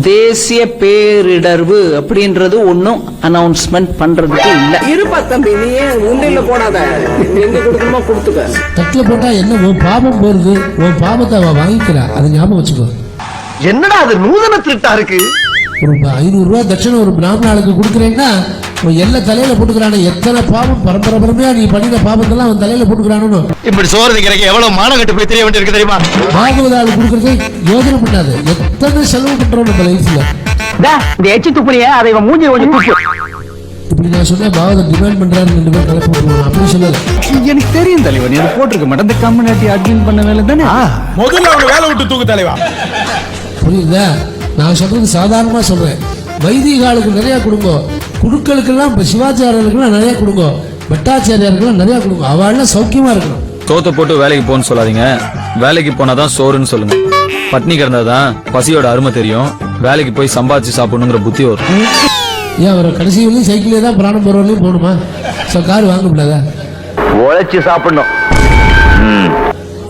தேசிய பேரிடர்வு அப்படின்றது ஒன்றும் அனௌன்ஸ்மெண்ட் பண்றதுக்கு இல்ல. இருப்பா தம்பி நீ ஏன் உண்டில போடாத? எங்க கொடுக்கணுமோ கொடுத்துக்க. தட்டில் போட்டா என்ன உன் பாவம் போறது? உன் பாவத்தை அவ வாங்கிக்கிறா. அதை ஞாபகம் வச்சுக்கோ. என்னடா அது நூதன திருட்டா இருக்கு? ஒரு ஐநூறு ரூபாய் தட்சணை ஒரு பிராமண ஆளுக்கு கொடுக்குறேன்னா எல்லா தலையில போட்டுக்கிறானே? எத்தனை பாவம் பரம்பரை பரம்பரையா நீ பண்ணின பாவத்தெல்லாம் அவன் தலையில போட்டுக்கிறானு இப்படி சோறு திங்கிறக்கு எவ்வளவு மானம் கட்டு போய் தெரிய வேண்டியிருக்கு தெரியுமா? பாகவத ஆள் கொடுக்கறதே யோசனை பண்ணாது. எத்தனை செலவு பண்றோம் நம்ம லைஃப்ல இந்த எச்சி துப்புறிய அதை இவன் மூஞ்சி கொஞ்சம் துப்பு இப்படி நான் சொன்னேன் பாகவதம் டிமாண்ட் பண்றாரு ரெண்டு பேரும் கலப்பு விட்டுருவோம் அப்படி சொல்லல எனக்கு தெரியும் தலைவர் நீ அதை போட்டிருக்க மாட்டேன். இந்த கம்யூனிட்டி அட்மின் பண்ண வேலை தானே? முதல்ல அவனை வேலை விட்டு தூக்கு தலைவா? புரியுதா? நான் சொல்றது சாதாரணமா சொல்றேன். வைதிக ஆளுக்கு நிறைய கொடுங்க. குழுக்களுக்கெல்லாம் இப்போ சிவாச்சாரியர்களுக்கெல்லாம் நிறைய கொடுங்க. பட்டாச்சாரியாருக்கெல்லாம் நிறைய கொடுங்க. அவள்லாம் சௌக்கியமா இருக்கணும். சோத்தை போட்டு வேலைக்கு போன்னு சொல்லாதீங்க. வேலைக்கு போனாதான் சோறுன்னு சொல்லுங்க. பட்னி கிடந்தாதான் பசியோட அருமை தெரியும். வேலைக்கு போய் சம்பாதிச்சு சாப்பிடணுங்கிற புத்தி வரும். ஏன் அவர் கடைசி வரையும் சைக்கிளே தான் பிராணம் போகிறவரையும் போகணுமா ஸோ கார் வாங்க முடியாதா? உழைச்சு சாப்பிடணும்.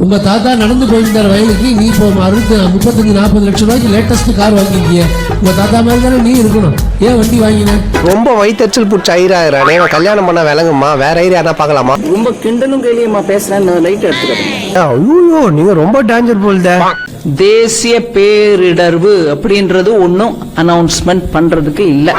உங்க தாத்தா நடந்து போயிருந்தார் வயலுக்கு நீ இப்போ அறுபத்தி முப்பத்தஞ்சு நாற்பது லட்சம் ரூபாய்க்கு லேட்டஸ்ட் கார் வாங்கியிருக்கிய. உங்க தாத்தா மாதிரி தானே நீ இருக்கணும். ஏன் வண்டி வாங்கின? ரொம்ப வயிற்றுச்சல் பிடிச்ச ஐராகிறானே நான் கல்யாணம் பண்ண விளங்குமா வேற ஐரியா பார்க்கலாமா? ரொம்ப கிண்டலும் கேலியம்மா பேசுறேன்னு லைட் எடுத்துக்கிறேன். ஐயோ நீங்க ரொம்ப டேஞ்சர் போல்தே தேசிய பேரிடர்வு அப்படின்றது ஒன்றும் அனௌன்ஸ்மெண்ட் பண்றதுக்கு இல்ல.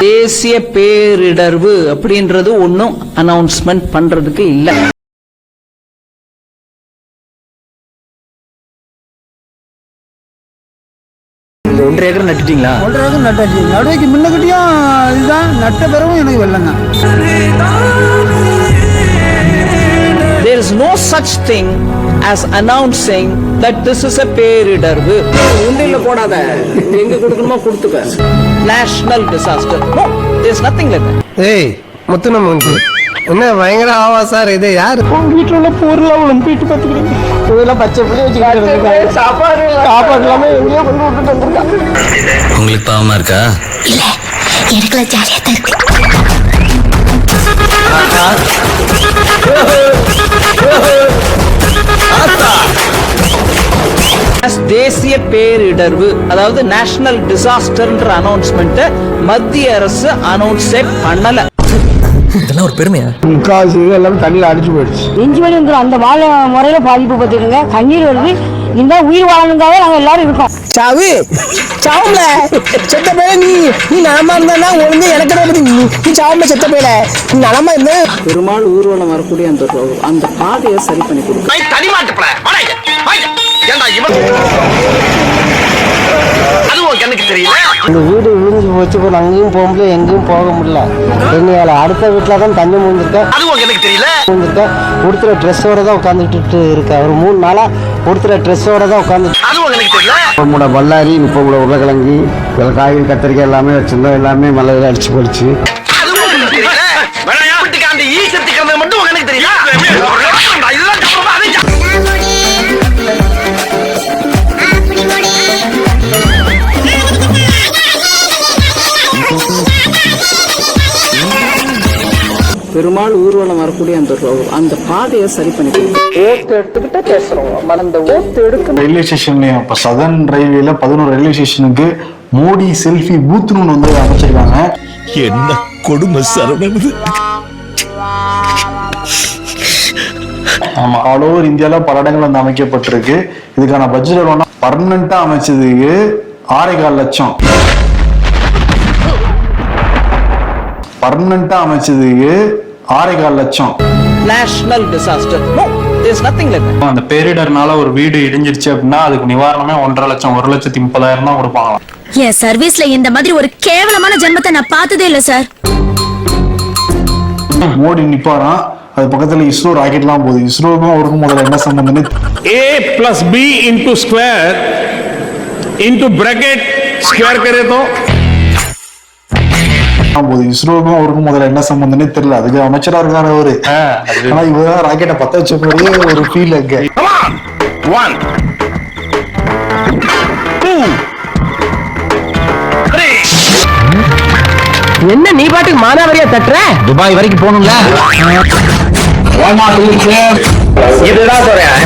தேசிய பேரிடர்வு அப்படின்றது ஒன்றும் அனௌன்ஸ்மெண்ட் பண்றதுக்கு இல்ல. ஒன்றரை ஏக்கர் நட்டுட்டீங்களா? ஒன்றரை ஏக்கர் நட்டாச்சு. நடுவைக்கு முன்னகட்டியும் இதுதான்? நட்ட பிறகும் எனக்கு வெள்ளங்க. there is no such thing as announcing that this is a பேரிடர்வு. உண்டில போடாத. எங்க கொடுக்கணுமோ கொடுத்துக்க. National disaster. No there is nothing like that. ஏய் முத்துனம் என்ன பயங்கர ஆவா சார் இது யாரு? வீட்டுல உள்ள பொருள் அவ்வளவு வீட்டு பார்த்துக்கிறீங்க இதெல்லாம் பச்சை பிள்ளை வச்சுக்கிட்டு சாப்பாடு சாப்பாடு இல்லாம எங்கேயோ கொண்டு விட்டுட்டு வந்திருக்கான் உங்களுக்கு பாவமா இருக்கா? எனக்குலாம் ஜாலியாக தான் இருக்கு. தேசிய பேரிடர்வு அதாவது நேஷனல் டிசாஸ்டர்ன்ற அனௌன்ஸ்மெண்ட்டை மத்திய அரசு அனௌன்ஸே பண்ணல. இதெல்லாம் ஒரு பெருமையா? முக்காவாசி இது எல்லாமே தண்ணியில் அடிச்சு போயிடுச்சு. வலி வந்துடும் அந்த வாழை முறையில பாதிப்பு பார்த்துக்கோங்க கண்ணீர் வருது. இந்த உயிர் வாழணுங்காக நாங்க எல்லாரும் இருக்கோம். சாவு சாவுல. செத்த பேல நீ நீ நலமா இருந்தா ஒழுங்கு எனக்கு பத்தி நீ சாவுல செத்த பேல நீ நலமா இருந்த பெருமாள் ஊர்வலம் வரக்கூடிய அந்த அந்த பாதையை சரி பண்ணி கொடுக்க. தனி மாட்டுப்பட ஏண்டா இவன்? அது உன் கண்ணுக்கு தெரியல இந்த வீடு விழுந்து போச்சு போல அங்கேயும் போக முடியல எங்கேயும் போக முடியல. என்னையால அடுத்த வீட்டில் தான் தண்ணி மூந்திருக்கேன் அது உன் கண்ணுக்கு தெரியல? மூந்திருக்கேன் உடுத்துற ட்ரெஸ்ஸோட தான் உட்காந்துட்டு இருக்கேன் ஒரு மூணு நாளா உடுத்துற ட்ரெஸ்ஸோட தான் உட்காந்து அது உன் கண்ணுக்கு தெரியல? முப்பது மூட பல்லாரி முப்பது மூட உருளைக்கிழங்கு இதில் காய்கறி கத்திரிக்காய் எல்லாமே வச்சிருந்தோம் எல்லாமே மலையில அடிச்சு போயிடுச்சு அது உன் கண்ணுக்கு தெரியல? மட்டும் கண்ணுக்கு தெரியல. பெருமாள் ஊர்வலம் வரக்கூடிய அந்த அந்த பாதையை சரி பண்ணி கொடுக்க ஓட்டு எடுத்துக்கிட்ட பேசுறோம். அந்த ஓட்டு எடுக்க ரயில்வே ஸ்டேஷன்லயும் இப்ப சதர்ன் ரயில்வேல பதினோரு ரயில்வே ஸ்டேஷனுக்கு மோடி செல்ஃபி பூத்னு வந்து அமைச்சிருக்காங்க. என்ன கொடுமை சரவணது ஆமா ஆல் ஓவர் இந்தியால பல இடங்கள் வந்து அமைக்கப்பட்டிருக்கு. இதுக்கான பட்ஜெட் எவ்வளோனா பர்மனண்டா அமைச்சதுக்கு ஆறே கால் லட்சம் பர்மனண்டா அமைச்சதுக்கு ஆறே கால் லட்சம் national disaster no there is nothing like that அந்த பேரிடர்னால ஒரு வீடு இடிஞ்சிருச்சு அப்படின்னா அதுக்கு நிவாரணமே ஒன்றரை லட்சம் ஒரு லட்சத்தி முப்பதாயிரம் தான் கொடுப்பாங்களாம் என் சர்வீஸ்ல இந்த மாதிரி ஒரு கேவலமான ஜென்மத்தை நான் பார்த்ததே இல்ல சார் மோடி நிப்பாராம் அது பக்கத்துல இஸ்ரோ ராக்கெட்லாம் போகுது இஸ்ரோக்கும் அவருக்கும் முதல்ல என்ன சம்பந்தம்னு A plus B into square into bracket square करे तो தான் போகுது இஸ்ரோக்கும் அவருக்கும் முதல்ல என்ன சம்பந்தம்னே தெரியல. அதுக்கு அமைச்சரா இருக்காரு அவரு. ஆனா இவதான் ராக்கெட்டை பத்த வச்ச மாதிரியே ஒரு ஃபீல் அங்க. One. Two. Three. என்ன நீ பாட்டுக்கு மானாவரியா தட்டுற? துபாய் வரைக்கும் போகணும்ல? இதுதான் சொல்றேன்